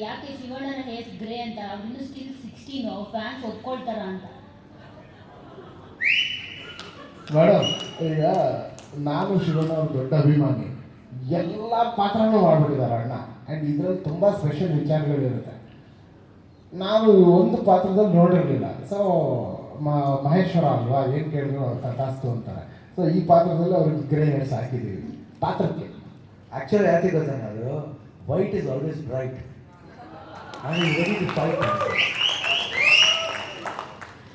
ಯಾಕೆ ಶಿವಣ್ಣನ ಹೇಸ್ ಗ್ರೇ ಅಂತ? ಅವನು ಸ್ಟಿಲ್ ಸಿಕ್ಸ್ಟೀನ್ ಫ್ಯಾನ್ಸ್ ಒಪ್ಕೊಳ್ತಾರ ಅಂತ. ಮೇಡಮ್ ಈಗ ನಾನು ಶಿವಣ್ಣ ಅವ್ರ ದೊಡ್ಡ ಅಭಿಮಾನಿ. ಎಲ್ಲ ಪಾತ್ರಗಳು ಮಾಡ್ಬಿಟ್ಟಿದ್ದಾರೆ ಅಣ್ಣ. ಆ್ಯಂಡ್ ಇದರಲ್ಲಿ ತುಂಬ ಸ್ಪೆಷಲ್ ವಿಚಾರಗಳಿರುತ್ತೆ. ನಾನು ಒಂದು ಪಾತ್ರದಲ್ಲಿ ನೋಡಿರಲಿಲ್ಲ. ಸೊ ಮಹೇಶ್ವರ ಅಲ್ವಾ? ಏನು ಕೇಳಿದ್ರು ಅವ್ರು ತಟಾಸ್ತು ಅಂತಾರೆ. ಸೊ ಈ ಪಾತ್ರದಲ್ಲಿ ಅವ್ರಿಗೆ ಗ್ರೇ ಹೇರ್ಸ್ ಹಾಕಿದ್ದೀವಿ. ಪಾತ್ರಕ್ಕೆ. ಆ್ಯಕ್ಚುಲಿ ಯಾಕೆ ಗೊತ್ತಾ ಅದು? White is always bright and is ready to fight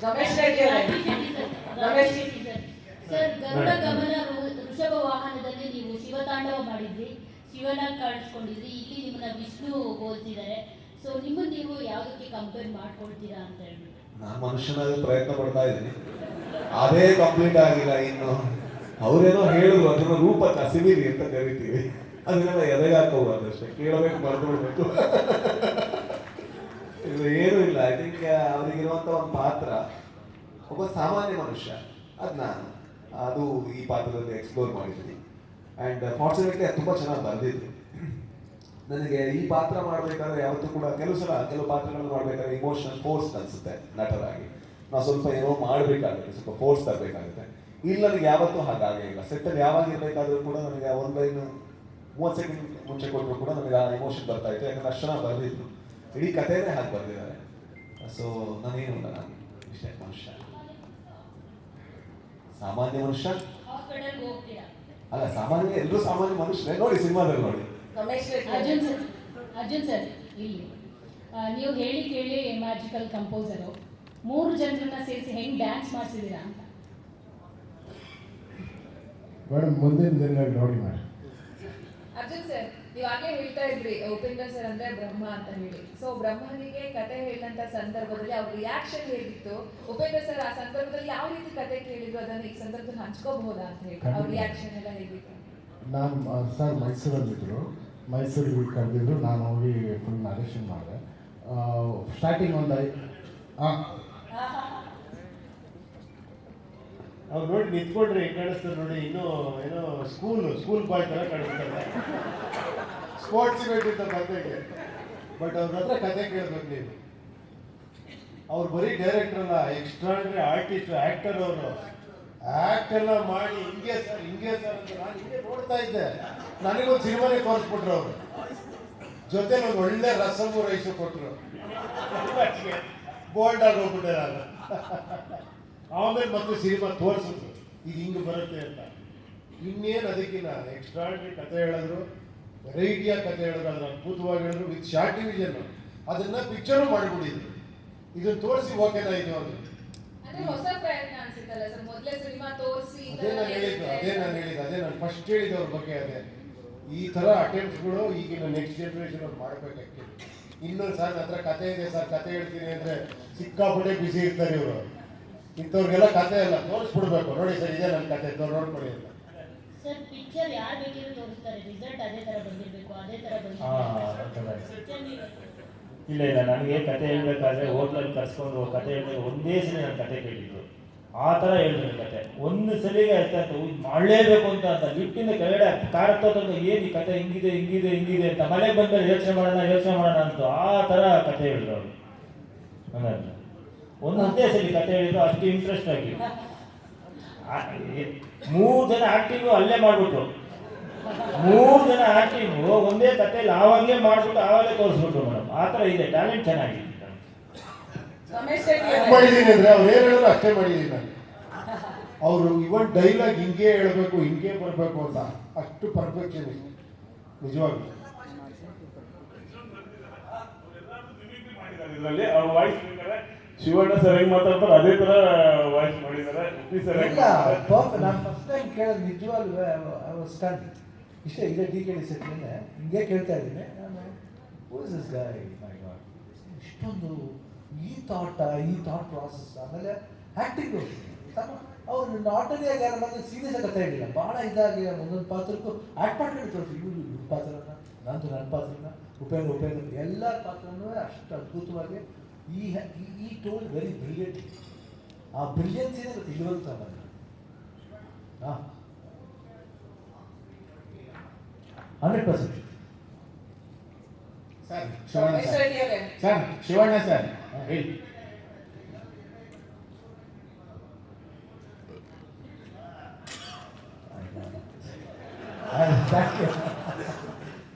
Ramesh Reddy Ramesh. Sir Garuda Gamana Vrishabha ವಾಹನದಲ್ಲಿ ನೀವು ಶಿವತಾಂಡವ ಮಾಡಿದ್ರಿ ಶಿವನ ಕಾಣಿಸ್ಕೊಂಡಿದ್ರಿ ಇಲ್ಲಿ ನಿಮ್ಮನ್ನ ವಿಷ್ಣು ಹೋಲ್ತಿದ್ದಾರೆ ಸೊ ನಿಮ್ಮ ನೀವು ಯಾವುದಕ್ಕೆ ಕಂಪೇರ್ ಮಾಡ್ಕೊಳ್ತೀರಾ ಅಂತ ಹೇಳ್ಬಿಟ್ಟು. ನಾನು ಮನುಷ್ಯನಾಗಿ ಪ್ರಯತ್ನ ಪಡ್ತಾ ಇದ್ದೀನಿ. ಅದೇ ಕಂಪ್ಲೀಟ್ ಆಗಿಲ್ಲ ಇನ್ನು. ಅವರೇನೋ ಹೇಳಿದ್ರು ಅದನ್ನ ರೂಪ ಕಸಿಮೀರಿ ಅಂತ ಕರಿತೀವಿ. ಅದನ್ನೆಲ್ಲ ಎದೆಗೆ ಹಾಕೋಬಾರ್ದು ಅಷ್ಟೇ. ಕೇಳಬೇಕು ಬರ್ಕೊಳ್ಬೇಕು ಇದು ಏನೂ ಇಲ್ಲ. ಐ ಥಿಂಕ್ ಅವರಿಗಿರುವಂತ ಒಂದು ಪಾತ್ರ ಒಬ್ಬ ಸಾಮಾನ್ಯ ಮನುಷ್ಯ. ಅದನ್ನ ನಾನು. ಅದು ಈ ಪಾತ್ರದಲ್ಲಿ ಎಕ್ಸ್ಪ್ಲೋರ್ ಮಾಡಿದ್ದೀನಿ. ಆ್ಯಂಡ್ ಫಾರ್ಚುನೇಟ್ಲಿ ಅದು ತುಂಬ ಚೆನ್ನಾಗಿ ಬಂದಿತ್ತು ನನಗೆ ಈ ಪಾತ್ರ ಮಾಡಬೇಕಾದ್ರೆ ಯಾವತ್ತೂ ಕೂಡ ಕೆಲವು ಸಲ ಕೆಲವು ಪಾತ್ರಗಳನ್ನು ಮಾಡಬೇಕಾದ್ರೆ ಇಮೋಷನಲ್ ಫೋರ್ಸ್ ಅನಿಸುತ್ತೆ ನಟರಾಗಿ. ನಾವು ಸ್ವಲ್ಪ ಏನೋ ಮಾಡಬೇಕಾಗುತ್ತೆ, ಸ್ವಲ್ಪ ಫೋರ್ಸ್ ತರಬೇಕಾಗುತ್ತೆ. ಇಲ್ಲಿ ನನಗೆ ಯಾವತ್ತೂ ಹಾಗಾಗೇ ಇಲ್ಲ. ಸೆಟ್ಟಲ್ಲಿ ಯಾವಾಗ ಇರಬೇಕಾದ್ರೂ ಕೂಡ ನನಗೆ ಒಂದು ಲೈನ್ ಮೂವತ್ತು ಸೆಕೆಂಡ್ ಮುಂಚೆ ಕೊಟ್ಟರು ಕೂಡ ನನಗೆ ಆ ಇಮೋಷನ್ ಬರ್ತಾ ಇತ್ತು. ಯಾಕಂದ್ರೆ ಅಷ್ಟು ಚೆನ್ನಾಗಿ ಇಡೀ ಕಥೆನೇ ಹಾಗೆ ಬರೆದಿದ್ದಾರೆ. ಸೊ ನಾನೇನು ಇಲ್ಲ ನಾನು. ಇಷ್ಟೇ ಮನುಷ್ಯ. ಸಾಮಾನ್ಯ ಮನುಷ್ಯ? ಅಲ್ಲ ಸಾಮಾನ್ಯ ಎಲ್ಲರೂ ಸಾಮಾನ್ಯ ಮನುಷ್ಯರೇ. ನೋಡಿ ಸಿನಿಮಾದಲ್ಲಿ ನೋಡಿ. ಅರ್ಜುನ್ ಸರ್ ಅರ್ಜುನ್ ಸರ್ ಇಲ್ಲಿ. ನೀವು ಹೇಳಿ ಕೇಳಿ ಮ್ಯಾಜಿಕಲ್ ಕಂಪೋಸರು ಮೂರು ಜನರನ್ನ ಸೇರಿಸಿ ಹೆಂಗ್ ಡ್ಯಾನ್ಸ್ ಮಾಡಿಸಿದೀರಾ ಅಂತ. ಮೇಡಮ್ ಮುಂದಿನ ದಿನಗಳಲ್ಲಿ ನೋಡಿ ಮೇಡಮ್. ಅರ್ಜುನ್ ಸರ್ ನೀವು ಆಗ್ಲೇ ಹೇಳ್ತಾ ಇದ್ರಿ ಉಪೇಂದ್ರ ಸರ್ ಅಂದ್ರೆ ಬ್ರಹ್ಮ ಅಂತ ಹೇಳಿ. ಸೊ ಬ್ರಹ್ಮನಿಗೆ ಕತೆ ಹೇಳಿದಂತ ಸಂದರ್ಭದಲ್ಲಿ ಅವ್ರ ರಿಯಾಕ್ಷನ್ ಹೇಗಿತ್ತು? ಉಪೇಂದ್ರ ಸರ್ ಆ ಸಂದರ್ಭದಲ್ಲಿ ಯಾವ ರೀತಿ ಕತೆ ಕೇಳಿದ್ರು? ಅದನ್ನ ಈ ಸಂದರ್ಭದಲ್ಲಿ ಹಂಚ್ಕೋಬಹುದಾ ಅಂತ ಹೇಳಿ. ಅವ್ರ ರಿಯಾಕ್ಷನ್ ಎಲ್ಲ ಹೇಗಿತ್ತು? ನಾನು ಸರ್ ಮೈಸೂರಲ್ಲಿದ್ದರು ಮೈಸೂರಿಗೆ ಕರೆದಿದ್ರು. ನಾನು ಹೋಗಿ ಫುಲ್ ನರೇಷನ್ ಮಾಡಿದೆ. ಸ್ಟಾರ್ಟಿಂಗ್ ಒಂದು ಐ ಹಾಂ ಅವ್ರು ನೋಡಿ ನಿಂತ್ಕೊಂಡ್ರೆ ಹೆಂಗ್ ಕಾಣಿಸ್ತಾರೆ ನೋಡಿ ಇನ್ನೂ ಏನೋ ಸ್ಕೂಲ್ ಸ್ಕೂಲ್ ಬಾಯ್ ತರ ಕಾಣಿಸ್ತಾರೆ ಸ್ಪೋರ್ಟ್ಸ್ ಇವೆಂಟ್ ಅಂತ ಬಂದಂಗೆ ಬಟ್ ಅವ್ರ ಹತ್ರ ಕತೆ ಕೇಳ್ಬೇಕು ನೀವು ಅವ್ರು ಬರೀ ಡೈರೆಕ್ಟರ್ ಅಲ್ಲ ಎಕ್ಸ್ಟ್ರಾಡಿನರಿ ಆರ್ಟಿಸ್ಟ್ ಆಕ್ಟರ್ ಅವರು. ಆಕ್ಟ್ ಎಲ್ಲ ಮಾಡಿ ಹಿಂಗೆ ಸರ್ ಹಿಂಗೆ ಸರ್ ಅಂತ ನಾನು ಹಿಂಗೆ ನೋಡ್ತಾ ಇದ್ದೆ. ನನಗೊಂದು ಸಿನಿಮಾನೇ ತೋರಿಸ್ಬಿಟ್ರು ಅವರು. ಜೊತೆ ಒಂದು ಒಳ್ಳೆ ರಸಮು ರೈಸು ಕೊಟ್ಟರು ಬೋಲ್ಡ್ ಆಗಿ ಹೋಗ್ಬಿಟ್ಟೆ ನಾನು. ಆಮೇಲೆ ಮತ್ತೆ ಸಿನಿಮಾ ತೋರಿಸಿದ್ರು. ಇದು ಹಿಂಗೆ ಬರುತ್ತೆ ಅಂತ. ಇನ್ನೇನು ಅದಕ್ಕಿಂತ ಎಕ್ಸ್ಟ್ರಾಡ್ರಿ ಕತೆ ಹೇಳಿದ್ರು. ವೆರೈಟಿಯಾಗಿ ಕತೆ ಹೇಳಿದ್ರು ಅದನ್ನ ಅದ್ಭುತವಾಗಿ ಹೇಳಿದ್ರು ವಿತ್ ಶಾರ್ಟ್ ಡಿವಿಷನ್ ಅದನ್ನ ಪಿಕ್ಚರು ಮಾಡಿಬಿಟ್ಟಿದ್ರು. ಇದನ್ನ ತೋರಿಸಿ ಓಕೆನಾ ಇದು ಅದು ಅದೇ ನಾನು ಹೇಳಿದ್ದು ಅದೇ ನಾನು ಹೇಳಿದ್ದು ಅದೇ ನಾನು ಫಸ್ಟ್ ಹೇಳಿದ್ದು ಅವ್ರ ಬಗ್ಗೆ ಅದೇ. ಈ ಥರ ಅಟೆಂಪ್ಟ್ಗಳು ಈಗಿನ ನೆಕ್ಸ್ಟ್ ಜನ್ರೇಷನ್ ಅವ್ರು ಮಾಡಬೇಕಾಗ್ತದೆ. ಇನ್ನೊಂದು ಸರ್ ಹತ್ರ ಕತೆ ಇದೆ ಸರ್ ಕತೆ ಹೇಳ್ತೀನಿ ಅಂದರೆ ಸಿಕ್ಕಾಪಟ್ಟೆ ಬಿಸಿ ಇರ್ತಾರೆ ಇವರು. ಇಂಥವ್ರಿಗೆಲ್ಲ ಕತೆ ಎಲ್ಲ ತೋರಿಸ್ಬಿಡ್ಬೇಕು. ನೋಡಿ ಸರ್ ಇದೆ ನನ್ನ ಕತೆ ನೋಡ್ಕೊಳ್ಳಿ ಅಂತ. ಸರ್ ಪಿಕ್ಚರ್ ಇಲ್ಲ ಇಲ್ಲ, ನನಗೆ ಕತೆ ಹೇಳ್ಬೇಕಾದ್ರೆ ಹೋಟ್ಲಲ್ಲಿ ಕರ್ಸ್ಕೊಂಡು ಕತೆ ಹೇಳಿದ್ರೆ ಒಂದೇ ಸಲ ನಾನು ಕತೆ ಕೇಳಿದ್ರು ಆ ಥರ ಹೇಳಿದ್ರು ಕತೆ. ಒಂದು ಸಲಿಗೆ ಆಯ್ತಾ ಮಾಡಲೇಬೇಕು ಅಂತ ಅಂತ ಲಿಫ್ಟಿಂದ ಕೆಳಗಡೆ ಕಾರ್ ಏನು ಈ ಕತೆ ಹಿಂಗಿದೆ ಹಿಂಗಿದೆ ಹಿಂಗಿದೆ ಅಂತ ಮನೆಗೆ ಬಂದ್ಮೇಲೆ ಯೋಚನೆ ಮಾಡೋಣ ಯೋಚನೆ ಮಾಡೋಣ ಅಂತ ಆ ಥರ ಕತೆ ಹೇಳಿದ್ರು ಅವರು. ಒಂದು ಒಂದೇ ಸಲ ಕತೆ ಹೇಳಿದ್ರು ಅಷ್ಟು ಇಂಟ್ರೆಸ್ಟ್ ಆಗಿ ಮೂರು ಜನ ಆಕ್ಟಿಂಗು ಅಲ್ಲೇ ಮಾಡ್ಬಿಟ್ಟು ಮೂರು ಜನ ಆಕ್ಟಿಂಗು ಒಂದೇ ತಟ್ಟೆಯಲ್ಲಿ ಆವಾಗಲೇ ಮಾಡ್ಬಿಟ್ಟು ಆವಾಗಲೇ ತೋರಿಸ್ಬಿಟ್ರು ಮೇಡಮ್. ಆ ಥರ ಇದೆ ಟ್ಯಾಲೆಂಟ್ ಚೆನ್ನಾಗಿದೆ. ಮಾಡಿದ್ದೀನಿ ಅಂದ್ರೆ ಅವ್ರು ಏನು ಹೇಳಿದ್ರು ಅಷ್ಟೇ ಮಾಡಿದ್ದೀನಿ ನಾನು. ಅವರು ಇವನ್ ಡೈಲಾಗ್ ಹಿಂಗೆ ಹೇಳಬೇಕು ಹಿಂಗೆ ಬರಬೇಕು ಅಂತ ಅಷ್ಟು ಪರ್ಫೆಕ್ಷನ್ ನಿಜವಾಗ್ಲೂ. ಇದರಲ್ಲಿ ಅವ್ರ ವಾಯ್ಸ್ ಶಿವಣ್ಣ ಸರ್ ಹೆಂಗ್ ಮಾತಾಡ್ತಾರೆ ಅದೇ ತರ ವಾಯ್ಸ್ ಮಾಡಿದ್ದಾರೆ. ಉಪ್ಪಿ ಸರ್ ಇಲ್ಲ ಪಾಪ ನಾನು ಫಸ್ಟ್ ಟೈಮ್ ಕೇಳೋದು ನಿಜವಾಗ್ಲೂ ಐ ವಾಸ್ ಸ್ಟನ್ ಇಷ್ಟೇ ಇದೆ ಡಿ ಕೆ ಡಿ ಸೆಟ್ಮೇಲೆ ಹಿಂಗೆ ಕೇಳ್ತಾ ಇದ್ದೀನಿ. ನಾನು ಹೂ ಇಸ್ ಗಾಯ್ ಮೈ ಗಾಡ್ ಇಷ್ಟೊಂದು ಈ ಥಾಟ ಈ ಥಾಟ್ ಪ್ರಾಸೆಸ್ ಆಮೇಲೆ ಆ್ಯಕ್ಟಿಂಗ್ ಅವ್ರು ನಾಟರಿಯಾಗಿ ಯಾರು ಬಂದು ಸೀರಿಯಸ್ ಆಗಿ ಕಥೆ ಹೇಳಿಲ್ಲ. ಭಾಳ ಇದಾಗಿ ಒಂದೊಂದು ಪಾತ್ರಕ್ಕೂ ಆ್ಯಕ್ಟ್ ಮಾಡ್ಕೊಂಡು ತೋರಿಸಿ ಇವರು ಇವ್ರ ಪಾತ್ರನ ನಂದು ನನ್ನ ಪಾತ್ರನ ಉಪೇಂದ್ರ ಉಪೇಂದ್ರ ಎಲ್ಲ ಪಾತ್ರನೂ ಅಷ್ಟು ಅದ್ಭುತವಾಗಿ ಈ ಈ ಟೋಲ್ ವೆರಿ ಬ್ರಿಲಿಯಂಟ್ ಆ ಬ್ರಿಲಿಯನ್ಸ್ ಇದೆ ಗೊತ್ತು ಇಲ್ಲಿವರೆಗೂ ತಗೊಂಡು ಹಾಂ hundred percent sir Shivanna yes sir. Reddy ಅವರೇ ಸರ್ ಶಿವಣ್ಣ ಸರ್. ಹೇಳಿ.